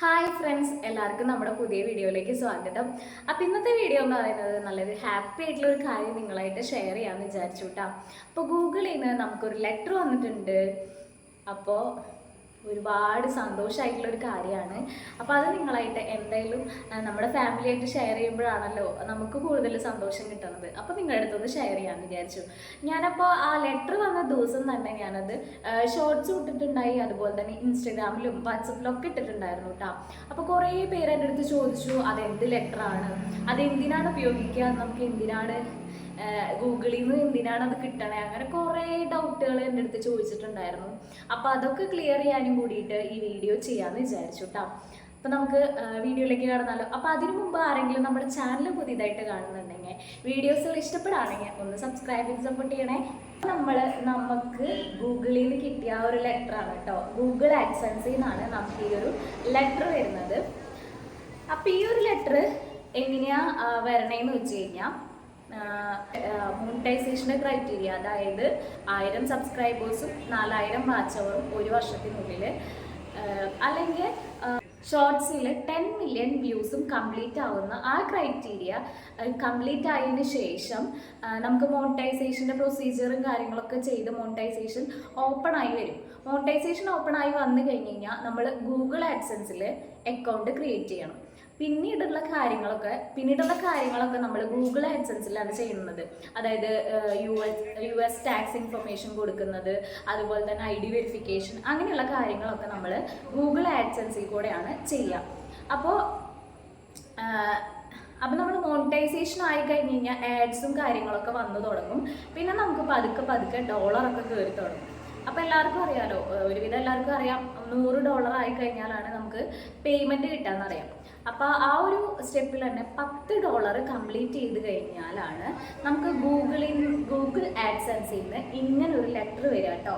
Hi friends എല്ലാവർക്കും നമ്മുടെ പുതിയ വീഡിയോയിലേക്ക് സ്വാഗതം. അപ്പം ഇന്നത്തെ വീഡിയോ എന്ന് പറയുന്നത് നല്ലൊരു ഹാപ്പി ആയിട്ടുള്ള ഒരു കാര്യം നിങ്ങളായിട്ട് ഷെയർ ചെയ്യാമെന്ന് വിചാരിച്ചു കേട്ടോ അപ്പോൾ ഗൂഗിളിൽ നിന്ന് നമുക്കൊരു ലെറ്റർ വന്നിട്ടുണ്ട്. അപ്പോൾ ഒരുപാട് സന്തോഷമായിട്ടുള്ള ഒരു കാര്യമാണ്. അപ്പോൾ അത് നിങ്ങളായിട്ട് എന്തായാലും നമ്മുടെ ഫാമിലിയായിട്ട് ഷെയർ ചെയ്യുമ്പോഴാണല്ലോ നമുക്ക് കൂടുതൽ സന്തോഷം കിട്ടുന്നത്. അപ്പോൾ നിങ്ങളുടെ അടുത്തൊന്ന് ഷെയർ ചെയ്യാമെന്ന് വിചാരിച്ചു. ഞാനപ്പോൾ ആ ലെറ്റർ വന്ന ദിവസം തന്നെ ഞാനത് ഷോർട്സ് ഇട്ടിട്ടുണ്ടായി. അതുപോലെ തന്നെ ഇൻസ്റ്റഗ്രാമിലും വാട്സപ്പിലൊക്കെ ഇട്ടിട്ടുണ്ടായിരുന്നു കേട്ടോ അപ്പോൾ കുറേ പേര് എന്റെ അടുത്ത് ചോദിച്ചു അതെന്ത് ലെറ്ററാണ് അതെന്തിനാണ് ഉപയോഗിക്കുക? നമുക്ക് എന്തിനാണ് ഗൂഗിളിൽ നിന്ന് എന്തിനാണ് അത് കിട്ടണേ? അങ്ങനെ കുറേ ഡൗട്ടുകൾ എന്റെ അടുത്ത് ചോദിച്ചിട്ടുണ്ടായിരുന്നു. അപ്പോൾ അതൊക്കെ ക്ലിയർ ചെയ്യാനും കൂടിയിട്ട് ഈ വീഡിയോ ചെയ്യാമെന്ന് വിചാരിച്ചു കേട്ടോ അപ്പോൾ നമുക്ക് വീഡിയോയിലേക്ക് കടന്നാലോ? അപ്പോൾ അതിനു മുമ്പ് ആരെങ്കിലും നമ്മുടെ ചാനൽ പുതിയതായിട്ട് കാണുന്നുണ്ടെങ്കിൽ വീഡിയോസുകൾ ഇഷ്ടപ്പെടുകയാണെങ്കിൽ ഒന്ന് സബ്സ്ക്രൈബ് ചെയ്ത് സപ്പോർട്ട് ചെയ്യണേ. നമ്മൾ നമുക്ക് ഗൂഗിളിൽ നിന്ന് കിട്ടിയ ഒരു ലെറ്ററാണ് കേട്ടോ ഗൂഗിൾ ആക്സൻസിൽ നിന്നാണ് നമുക്ക് ഈ ഒരു ലെറ്റർ വരുന്നത്. അപ്പോൾ ഈ ഒരു ലെറ്റർ എങ്ങനെയാ വരണേന്ന് വെച്ച് കഴിഞ്ഞാൽ മോണിറ്റൈസേഷന്റെ ക്രൈറ്റീരിയ അതായത് ആയിരം സബ്സ്ക്രൈബേഴ്സും നാലായിരം വാച്ച് അവറും ഒരു വർഷത്തിനുള്ളിൽ. അല്ലെങ്കിൽ ഷോർട്സിൽ ടെൻ മില്യൺ വ്യൂസും കംപ്ലീറ്റ് ആവുന്ന ആ ക്രൈറ്റീരിയ കംപ്ലീറ്റ് ആയതിനു ശേഷം നമുക്ക് മോണിറ്റൈസേഷന്റെ പ്രൊസീജിയറും കാര്യങ്ങളൊക്കെ ചെയ്ത് മോണിറ്റൈസേഷൻ ഓപ്പൺ ആയി വരും. മോണിറ്റൈസേഷൻ ഓപ്പൺ ആയി വന്നു കഴിഞ്ഞ് കഴിഞ്ഞാൽ നമ്മൾ ഗൂഗിൾ ആഡ്സൻസിൽ അക്കൗണ്ട് ക്രിയേറ്റ് ചെയ്യണം. പിന്നീടുള്ള കാര്യങ്ങളൊക്കെ പിന്നീടുള്ള കാര്യങ്ങളൊക്കെ നമ്മൾ ഗൂഗിൾ ആഡ്സൻസിലാണ് ചെയ്യുന്നത്. അതായത് U S U S tax information കൊടുക്കുന്നത് അതുപോലെ തന്നെ ഐ ഡി വെരിഫിക്കേഷൻ അങ്ങനെയുള്ള കാര്യങ്ങളൊക്കെ നമ്മൾ ഗൂഗിൾ ആഡ്സൻസിൽ കൂടെയാണ് ചെയ്യുക അപ്പോൾ അപ്പം നമ്മൾ മോണിറ്റൈസേഷൻ ആയി കഴിഞ്ഞ് കഴിഞ്ഞാൽ ആഡ്സും കാര്യങ്ങളൊക്കെ വന്നു തുടങ്ങും. പിന്നെ നമുക്ക് പതുക്കെ പതുക്കെ ഡോളറൊക്കെ കയറി തുടങ്ങും. അപ്പോൾ എല്ലാവർക്കും അറിയാലോ. ഒരുവിധം എല്ലാവർക്കും അറിയാം. നൂറ് ഡോളർ ആയി കഴിഞ്ഞാലാണ് നമുക്ക് പേയ്മെന്റ് പേയ്മെന്റ് കിട്ടാന്നറിയാം അപ്പോൾ ആ ഒരു സ്റ്റെപ്പിൽ തന്നെ പത്ത് ഡോളർ കംപ്ലീറ്റ് ചെയ്ത് കഴിഞ്ഞാലാണ് നമുക്ക് ഗൂഗിളിൽ ഗൂഗിൾ ആഡ്സൻസിൽ നിന്ന് ഇങ്ങനെ ഒരു ലെറ്റർ വരിക കേട്ടോ.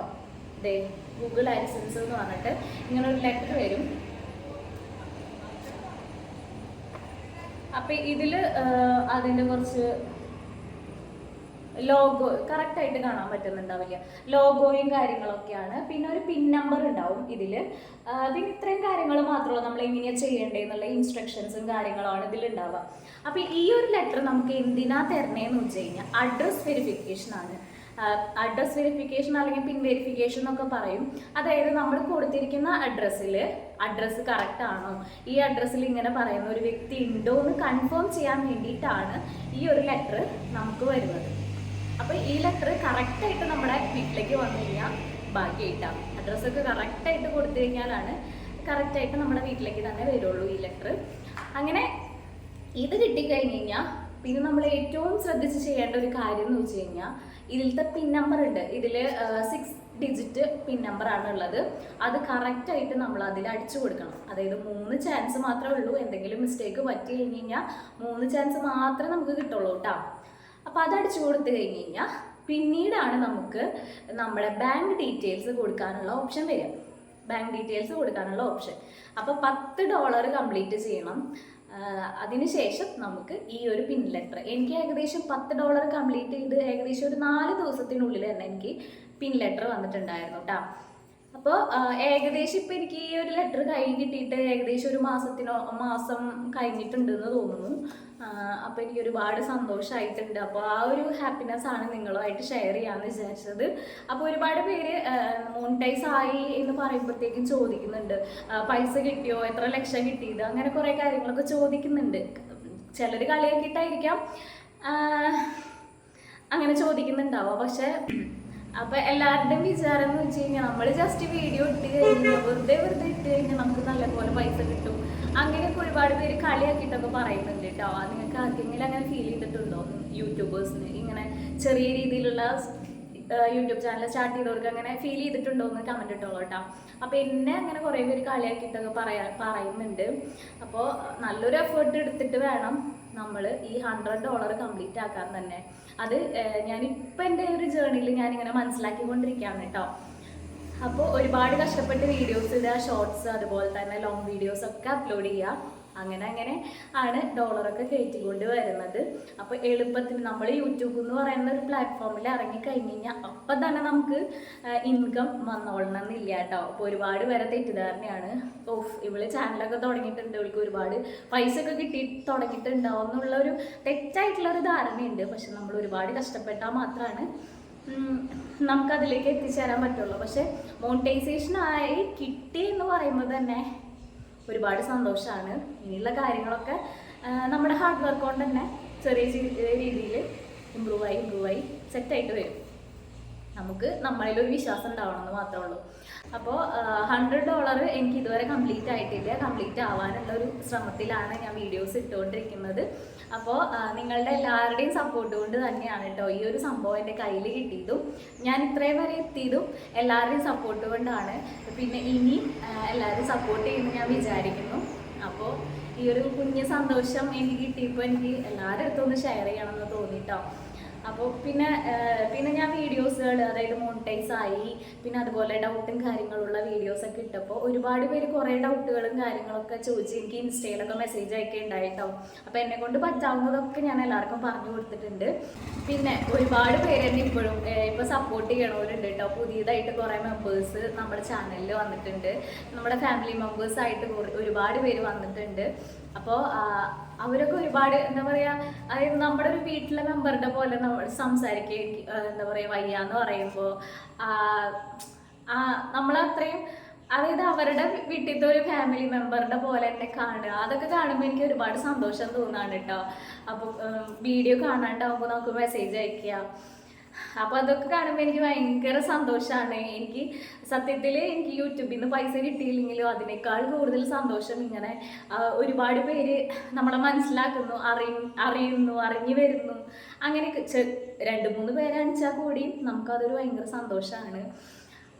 ദേ ഗൂഗിൾ ആഡ്സൻസ് എന്ന് പറഞ്ഞിട്ട് ഇങ്ങനെ ഒരു ലെറ്റർ വരും. അപ്പൊ ഇതിൽ അതിന്റെ കുറച്ച് ലോഗോ കറക്റ്റ് ആയിട്ട് കാണാൻ പറ്റുന്നുണ്ടാവില്ല. ലോഗോയും കാര്യങ്ങളൊക്കെയാണ്. പിന്നെ ഒരു പിൻ നമ്പർ ഉണ്ടാവും ഇതിൽ പിന്നെ ഇത്രയും കാര്യങ്ങൾ മാത്രമേ നമ്മൾ എങ്ങനെയാ ചെയ്യേണ്ടതെന്നുള്ള ഇൻസ്ട്രക്ഷൻസും കാര്യങ്ങളാണ് ഇതിൽ ഉണ്ടാവുക അപ്പൊ ഈ ഒരു ലെറ്റർ നമുക്ക് എന്തിനാ തരണേന്ന് വെച്ച് കഴിഞ്ഞാൽ അഡ്രസ് വെരിഫിക്കേഷൻ ആണ്. അഡ്രസ് വെരിഫിക്കേഷൻ അല്ലെങ്കിൽ പിൻ വെരിഫിക്കേഷൻ എന്നൊക്കെ പറയും. അതായത് നമ്മൾ കൊടുത്തിരിക്കുന്ന അഡ്രസ്സിൽ അഡ്രസ്സ് കറക്റ്റ് ആണോ? ഈ അഡ്രസ്സിൽ ഇങ്ങനെ പറയുന്ന ഒരു വ്യക്തി ഉണ്ടോ എന്ന് കൺഫേം ചെയ്യാൻ വേണ്ടിയിട്ടാണ് ഈ ഒരു ലെറ്റർ നമുക്ക് വരുന്നത്. അപ്പോൾ ഈ ലെറ്റർ കറക്റ്റായിട്ട് നമ്മുടെ വീട്ടിലേക്ക് വന്നു കഴിഞ്ഞാൽ ഭാഗ്യമായിട്ടാണ് അഡ്രസ്സൊക്കെ കറക്റ്റായിട്ട് കൊടുത്തു കഴിഞ്ഞാലാണ് കറക്റ്റായിട്ട് നമ്മുടെ വീട്ടിലേക്ക് തന്നെ വരുള്ളൂ ഈ ലെറ്റർ അങ്ങനെ ഇത് കിട്ടിക്കഴിഞ്ഞ് കഴിഞ്ഞാൽ പിന്നെ നമ്മൾ ഏറ്റവും ശ്രദ്ധിച്ച് ചെയ്യേണ്ട ഒരു കാര്യം എന്ന് വെച്ച് കഴിഞ്ഞാൽ ഇതിലത്തെ പിൻ നമ്പർ ഉണ്ട്. ഇതിൽ സിക്സ് ഡിജിറ്റ് പിൻ നമ്പർ ആണ് ഉള്ളത്. അത് കറക്റ്റായിട്ട് നമ്മൾ അതിൽ അടിച്ചു കൊടുക്കണം. അതായത് മൂന്ന് ചാൻസ് മാത്രമേ ഉള്ളൂ. എന്തെങ്കിലും മിസ്റ്റേക്ക് പറ്റി കഴിഞ്ഞ് കഴിഞ്ഞാൽ മൂന്ന് ചാൻസ് മാത്രമേ നമുക്ക് കിട്ടുള്ളൂ കേട്ടോ അപ്പോൾ അത് അടിച്ചു കൊടുത്തു കഴിഞ്ഞ് കഴിഞ്ഞാൽ പിന്നീടാണ് നമുക്ക് നമ്മുടെ ബാങ്ക് ഡീറ്റെയിൽസ് കൊടുക്കാനുള്ള ഓപ്ഷൻ വരിക. ബാങ്ക് ഡീറ്റെയിൽസ് കൊടുക്കാനുള്ള ഓപ്ഷൻ അപ്പോൾ പത്ത് ഡോളർ കംപ്ലീറ്റ് ചെയ്യണം. അതിനുശേഷം നമുക്ക് ഈ ഒരു പിൻ ലെറ്റർ എനിക്ക് ഏകദേശം പത്ത് ഡോളർ കംപ്ലീറ്റ് ചെയ്ത് ഏകദേശം ഒരു നാല് ദിവസത്തിനുള്ളിൽ തന്നെ എനിക്ക് പിൻ ലെറ്റർ വന്നിട്ടുണ്ടായിരുന്നു കേട്ടോ അപ്പോൾ ഏകദേശം ഇപ്പം എനിക്ക് ഈ ഒരു ലെറ്റർ കയ്യിൽ കിട്ടിയിട്ട് ഏകദേശം ഒരു മാസത്തിനോ മാസം കഴിഞ്ഞിട്ടുണ്ടെന്ന് തോന്നുന്നു. അപ്പോൾ എനിക്ക് ഒരുപാട് സന്തോഷമായിട്ടുണ്ട് അപ്പോൾ ആ ഒരു ഹാപ്പിനെസ് ആണ് നിങ്ങളുമായിട്ട് ഷെയർ ചെയ്യാമെന്ന് വിചാരിച്ചത്. അപ്പോൾ ഒരുപാട് പേര് മോണിറ്റൈസ് ആയി എന്ന് പറയുമ്പോഴത്തേക്കും ചോദിക്കുന്നുണ്ട്. പൈസ കിട്ടിയോ? എത്ര ലക്ഷം കിട്ടിയത്? അങ്ങനെ കുറേ കാര്യങ്ങളൊക്കെ ചോദിക്കുന്നുണ്ട്. ചിലർ കളിയാക്കിയിട്ടായിരിക്കാം. അങ്ങനെ ചോദിക്കുന്നുണ്ടാവുക പക്ഷെ അപ്പൊ എല്ലാവരുടെയും വിചാരം എന്ന് വെച്ച് കഴിഞ്ഞാൽ നമ്മൾ ജസ്റ്റ് വീഡിയോ ഇട്ട് കഴിഞ്ഞാൽ വെറുതെ വെറുതെ ഇട്ട് കഴിഞ്ഞാൽ നമുക്ക് നല്ലപോലെ പൈസ കിട്ടും. അങ്ങനെയൊക്കെ ഒരുപാട് പേര് കളിയാക്കിയിട്ടൊക്കെ പറയുന്നുണ്ട് കേട്ടോ നിങ്ങൾക്ക് ആർക്കെങ്കിലും അങ്ങനെ ഫീൽ ചെയ്തിട്ടുണ്ടോ? യൂട്യൂബേഴ്സിന് ഇങ്ങനെ ചെറിയ രീതിയിലുള്ള യൂട്യൂബ് ചാനൽ സ്റ്റാർട്ട് ചെയ്തവർക്ക് അങ്ങനെ ഫീൽ ചെയ്തിട്ടുണ്ടോ എന്ന് കമന്റ് ഇട്ടോളൂ കേട്ടോ അപ്പോൾ എന്നെ അങ്ങനെ കുറേ പേര് കളിയാക്കിയിട്ടൊക്കെ പറയാ പറയുന്നുണ്ട്. അപ്പോൾ നല്ലൊരു എഫേർട്ട് എടുത്തിട്ട് വേണം നമ്മൾ ഈ ഹൺഡ്രഡ് ഡോളർ കംപ്ലീറ്റ് ആക്കാൻ തന്നെ. അത് ഞാനിപ്പോൾ എന്റെ ഒരു ജേർണിയിൽ ഞാനിങ്ങനെ മനസ്സിലാക്കിക്കൊണ്ടിരിക്കുകയാണ് കേട്ടോ അപ്പോൾ ഒരുപാട് കഷ്ടപ്പെട്ട് വീഡിയോസ് ഇടുക ഷോർട്സ് അതുപോലെ തന്നെ ലോങ് വീഡിയോസ് ഒക്കെ അപ്ലോഡ് ചെയ്യുക. അങ്ങനെ അങ്ങനെ ആണ് ഡോളറൊക്കെ കയറ്റിക്കൊണ്ട് വരുന്നത്. അപ്പോൾ എളുപ്പത്തിന് നമ്മൾ യൂട്യൂബ് എന്ന് പറയുന്ന ഒരു പ്ലാറ്റ്ഫോമിൽ ഇറങ്ങി കഴിഞ്ഞ് കഴിഞ്ഞാൽ അപ്പം തന്നെ നമുക്ക് ഇൻകം വന്നോളണം എന്നില്ല കേട്ടോ. അപ്പോൾ ഒരുപാട് പേരെ തെറ്റിദ്ധാരണയാണ്. ഓഫ് ഇവൾ ചാനലൊക്കെ തുടങ്ങിയിട്ടുണ്ട്. ഇവൾക്ക് ഒരുപാട് പൈസ ഒക്കെ കിട്ടി തുടങ്ങിയിട്ടുണ്ടാവും എന്നുള്ള ഒരു തെറ്റായിട്ടുള്ള ഒരു ധാരണയുണ്ട്. പക്ഷെ നമ്മൾ ഒരുപാട് കഷ്ടപ്പെട്ടാൽ മാത്രമാണ് നമുക്ക് നമുക്കതിലേക്ക് എത്തിച്ചേരാൻ പറ്റുള്ളൂ. പക്ഷെ മോണിറ്റൈസേഷൻ ആയി കിട്ടി എന്ന് പറയുമ്പോൾ തന്നെ ഒരുപാട് സന്തോഷമാണ് ഇനിയുള്ള കാര്യങ്ങളൊക്കെ നമ്മുടെ ഹാർഡ് വർക്ക് കൊണ്ട് തന്നെ ചെറിയ രീതിയിൽ ഇമ്പ്രൂവായി ഇമ്പ്രൂവായി സെറ്റായിട്ട് വരും. നമുക്ക് നമ്മളിൽ ഒരു വിശ്വാസം ഉണ്ടാവണം എന്ന് മാത്രമേ ഉള്ളൂ. അപ്പോൾ ഹൺഡ്രഡ് ഡോളർ എനിക്ക് ഇതുവരെ കംപ്ലീറ്റ് ആയിട്ടില്ല. കംപ്ലീറ്റ് ആവാനുള്ള ഒരു ശ്രമത്തിലാണ് ഞാൻ വീഡിയോസ് ഇട്ടുകൊണ്ടിരിക്കുന്നത്. അപ്പോൾ നിങ്ങളുടെ എല്ലാവരുടെയും സപ്പോർട്ട് കൊണ്ട് തന്നെയാണ് കേട്ടോ ഈ ഒരു സംഭവം എന്റെ കയ്യിൽ കിട്ടിയതും. ഞാൻ ഇത്രയും വരെ എത്തിയതും എല്ലാവരുടെയും സപ്പോർട്ട് കൊണ്ടാണ്. പിന്നെ ഇനി എല്ലാവരും സപ്പോർട്ട് ചെയ്യുമെന്ന് ഞാൻ വിചാരിക്കുന്നു. അപ്പോൾ ഈ ഒരു കുഞ്ഞ് സന്തോഷം എനിക്ക് കിട്ടിയപ്പോൾ എനിക്ക് എല്ലാവരുടെ അടുത്തും ഒന്ന് ഷെയർ ചെയ്യണമെന്ന് തോന്നിട്ടോ. അപ്പോൾ പിന്നെ പിന്നെ ഞാൻ വീഡിയോസുകൾ അതായത് മോണിറ്റൈസ് ആയി പിന്നെ അതുപോലെ ഡൗട്ടും കാര്യങ്ങളുള്ള വീഡിയോസ് ഒക്കെ ഇട്ടപ്പോൾ ഒരുപാട് പേര് കുറേ ഡൗട്ടുകളും കാര്യങ്ങളൊക്കെ ചോദിച്ച് എനിക്ക് ഇൻസ്റ്റയിലൊക്കെ മെസ്സേജ് അയക്കേ ഉണ്ടായിട്ടോ അപ്പോൾ എന്നെ കൊണ്ട് പറ്റാവുന്നതൊക്കെ ഞാൻ എല്ലാവർക്കും പറഞ്ഞു കൊടുത്തിട്ടുണ്ട്. പിന്നെ ഒരുപാട് പേര് എന്നെ ഇപ്പോഴും ഇപ്പോൾ സപ്പോർട്ട് ചെയ്യണവരുണ്ട് കേട്ടോ. പുതിയതായിട്ട് കുറേ മെമ്പേഴ്സ് നമ്മുടെ ചാനലിൽ വന്നിട്ടുണ്ട്. നമ്മുടെ ഫാമിലി മെമ്പേഴ്സായിട്ട് ഒരുപാട് പേര് വന്നിട്ടുണ്ട്. അപ്പോൾ അവരൊക്കെ ഒരുപാട് എന്താ പറയാ അതായത് നമ്മുടെ ഒരു വീട്ടിലെ മെമ്പറുടെ പോലെ നമ്മൾ സംസാരിക്കുക എന്താ പറയാ വയ്യ എന്ന് പറയുമ്പോൾ നമ്മളത്രയും അതായത് അവരുടെ വീട്ടിലത്തെ ഒരു ഫാമിലി മെമ്പറിന്റെ പോലെ എന്നെ കാണുക അതൊക്കെ കാണുമ്പോൾ എനിക്ക് ഒരുപാട് സന്തോഷം തോന്നാണ് കേട്ടോ അപ്പോൾ വീഡിയോ കാണാണ്ടാവുമ്പോൾ നമുക്ക് മെസ്സേജ് അയക്കുക അപ്പോൾ അതൊക്കെ കാണുമ്പോൾ എനിക്ക് ഭയങ്കര സന്തോഷമാണ് എനിക്ക് സത്യത്തിൽ എനിക്ക് യൂട്യൂബിൽ നിന്ന് പൈസ കിട്ടിയില്ലെങ്കിലും അതിനേക്കാൾ കൂടുതൽ സന്തോഷം ഇങ്ങനെ ഒരുപാട് പേര് നമ്മളെ മനസ്സിലാക്കുന്നു അറി അറിയുന്നു അറിഞ്ഞു വരുന്നു. അങ്ങനെ രണ്ട് മൂന്ന് പേരണിച്ചാൽ കൂടിയും നമുക്കതൊരു ഭയങ്കര സന്തോഷമാണ്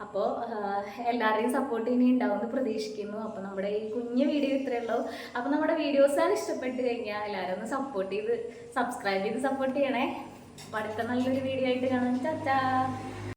അപ്പോൾ എല്ലാവരെയും സപ്പോർട്ട് ഇനി ഉണ്ടാവുമെന്ന് പ്രതീക്ഷിക്കുന്നു. അപ്പോൾ നമ്മുടെ ഈ കുഞ്ഞു വീഡിയോ ഇത്രയേ ഉള്ളൂ. അപ്പോൾ നമ്മുടെ വീഡിയോസാണ് ഇഷ്ടപ്പെട്ട് കഴിഞ്ഞാൽ എല്ലാവരും ഒന്ന് സപ്പോർട്ട് ചെയ്ത് സബ്സ്ക്രൈബ് ചെയ്ത് സപ്പോർട്ട് ചെയ്യണേ. അടുത്ത നല്ലൊരു വീഡിയോ ആയിട്ട് കാണാം ചാച്ചാ